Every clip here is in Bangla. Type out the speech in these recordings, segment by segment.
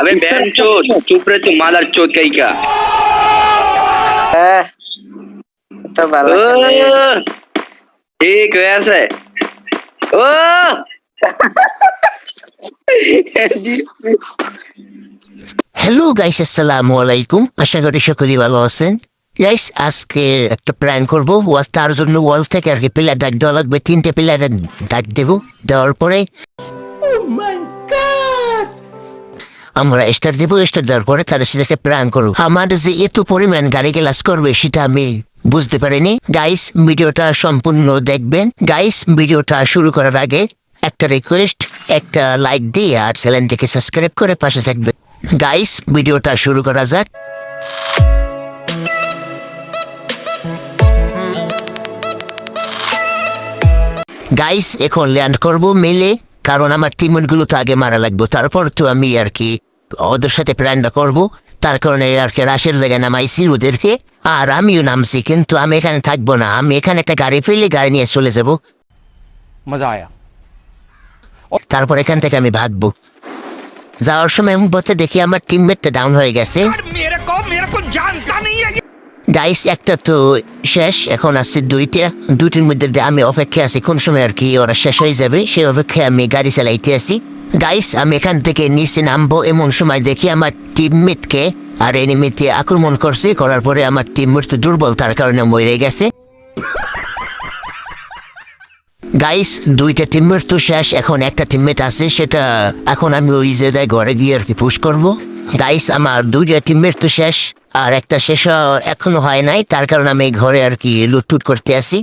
আবে ব্যান চোদ চুপ রে তুই মাদার চোদ কাইকা হ্যাঁ তো ভালো ঠিক হয়ে আছে হ্যালো গাইস আসসালামু আলাইকুম আশা করি সকলেই ভালো আছেন। গাইস আজকে একটা প্ল্যান করব। ওয়াল তার জন্য ওয়াল থেকে আর কি প্লেয়ার ডাক দেওয়া লাগবে। তিনটে পিলার ডাক দেবো। দেওয়ার পরে আমরা স্টার দেবো, স্টার দেওয়ার পরে তাদের সাথে প্ল্যান করব আমাদের যে এত পরিমাণ গাড়ি গ্লাস করবে, সেটা আমি বুঝতে পারিনি। গাইস ভিডিওটা সম্পূর্ণ দেখবেন। গাইস ভিডিওটা শুরু করার আগে একটা রিকোয়েস্ট একটা লাইক দিয়ে আর চ্যানেলটিকে সাবস্ক্রাইব করে পাশে থাকবেন। গাইস ভিডিওটা শুরু করা যাক। গাইস এখন ল্যান্ড করব মেলে কারণ আমার টিমগুলো তো আগে মারা লাগবো। তারপর তো আমি আর কি ওদের সাথে প্ল্যানটা করব। তার কারণে আর কি রাশের জায়গায় নামাইছি ওদেরকে আর আমিও নামছি কিন্তু আমি এখানে থাকব না। আমি এখানে একটা গাড়ি ফেলে গাড়ি নিয়ে চলে যাব। মজা আয়া। তারপর এখান থেকে আমি ভাগবো। যাওয়ার সময় পথে দেখি আমার টিমমেটটা ডাউন হয়ে গেছে। ডাইস একটা তো শেষ। এখন আছে দুইটা। দুইটির মধ্যে আমি অপেক্ষা আছি। কোন সময় আর কি ওরা শেষ হয়ে যাবে, সেই অপেক্ষায় আমি গাড়ি চালাইতে আছি। গাইস আমি এখান থেকে নিচে নামবো, এমন সময় দেখি আমার টিমমেটকে আর এনিমিতে আক্রমণ করছে। করার পরে আমার টিমমেট তো দুর্বল, তার কারণে মরে গেছে। গাইস দুইটা টিমমেট তো শেষ। এখন একটা টিমমেট আছে, সেটা এখন আমি ওই জায়গায় ঘরে গিয়ে আর কি পুশ করব। গাইস আমার দুইটা টিমমেট তো শেষ। আর একটা শেষ এখনও হয় নাই, তার কারণে আমি ঘরে আর কি লুটপুট করতে আসি।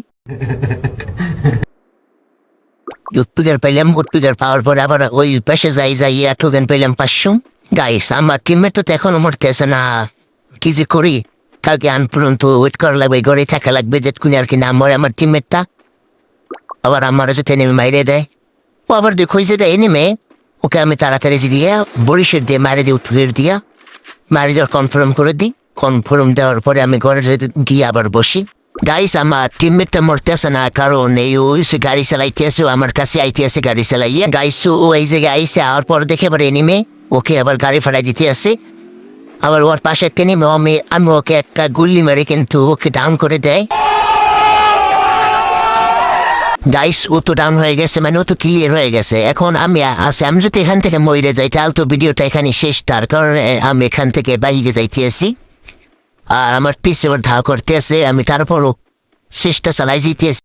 লুটপুকের পেলাম লুটপুকের পাওয়ার পরে আবার ওই পাশে যাই যাই টোকেন পেলাম পাঁচশো। গাইস আমার টিমমেট তো এখনও মরতেছে না। কি যে করি? কালকে আন পর্যন্ত ওয়েট করা লাগবে, ঘরে থাকা লাগবে যে যেটুকুনি আর কি না মরে আমার টিমমেটটা আবার আমার যাতে নেমে মাইরে দেয়। ও আবার দেখো যে নেমে ওকে আমি তাড়াতাড়ি দিয়ে বরিশের দিয়ে, মারে দিই উঠে দিয়া, মারি দেওয়ার কনফার্ম করে দিই। কনফার্ম দেওয়ার পরে আমি ঘরে গিয়ে আবার বসি। গাইস আমার টিমমেটটা মরতেছে না, কারণ এই ওই গাড়ি চালাইতে আসে আমার কাছে আইতে আসে গাড়ি চালাইয়ে। গাইস ও এই জায়গায় আইসে আর পর দেখে আবার এনিমে ওকে আবার গাড়ি ফাড়াই দিতে আসে আবার ওর পাশে একটা নেমে আমি আমি ওকে একটা গুল্লি মারি কিন্তু ওকে ডাউন করে দেয়। গাইস ও তো ডাউন হয়ে গেছে মানে ও তো ক্লিয়ার হয়ে গেছে। এখন আমি আছে আমি যদি এখান থেকে মরে যাই, তাহলে তো ভিডিওটা এখানে শেষ, তার কারণে আমি এখান থেকে বাইরে যাইতে আসি আর আমার পিসে ধা করতেছে আমি তারপরও শেষটা চালাই যেতেছি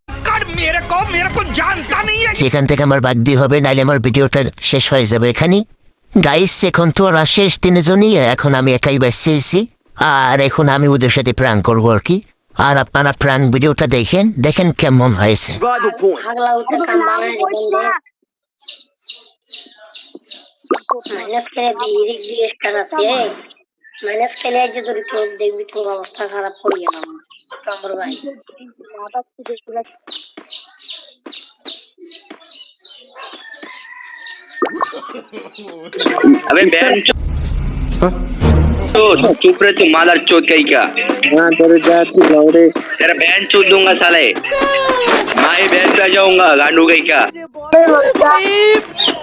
সেখান থেকে আমার বাদ দিয়ে হবে নাইলে আমার ভিডিওটা শেষ হয়ে যাবে এখানে। গাইস এখন তো ওরা শেষ তিনজনই এখন আমি একাই বাঁচিয়েছি আর এখন আমি ওদের সাথে প্রাণ করব আর কি। আর আপনারা প্রাণ ভিডিওটা দেখেন দেখেন কেমন হয়েছে। মাইনাস করে দিয়ে দিয়ে मैंने इसके लिए जो रिपोर्ट देख भी पूरा अवस्था खराब कर दिया ना कामर भाई अबे बहन तो चुप रहे तू मादर चोद कहीं का? हाँ तेरे जाती लौड़े तेरा बहन चोद दूँगा साले। माई बहन पे जाऊँगा गांडू कहीं का?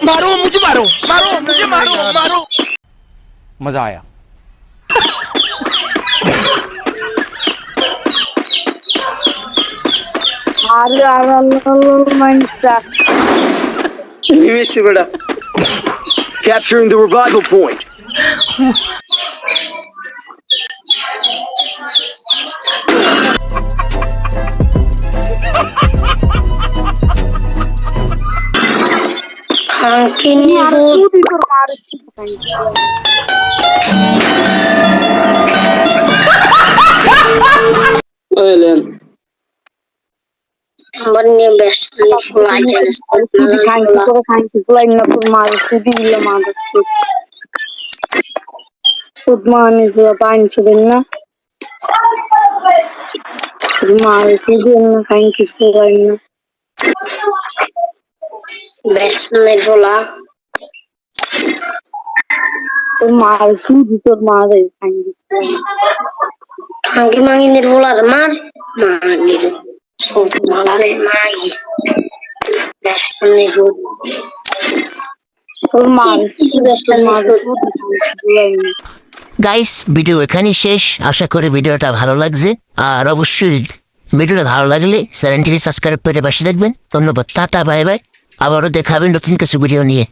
मारो मुझे मारो मारो मुझे मारो मारो। मज़ा आया। আরে আল্লাহ মাইন্ডটা নিমেষে বেড়া Capturing the revival point. খাঙ্কি নিহুত তুই তোর মার এলেন আমার নিয়ে ব্যস্ত ফুলাই জানিস খাইতে করে খাইতে গুলাই না তোর মার তুই দিল মার হচ্ছে খুদ মানে যে পাইন ছিলেন না তোর মার তুই দিল না খাইতে করে না ব্যস্ত মালারে মাগি গাইস ভিডিও এখানেই শেষ। আশা করি ভিডিওটা ভালো লাগছে। আর অবশ্যই ভিডিওটা ভালো লাগলে চ্যানেলটিকে সাবস্ক্রাইব করে পাশে দেখবেন। ধন্যবাদ। Tata bye bye. আবারও দেখাবেন নতুন কিছু ভিডিও নিয়ে।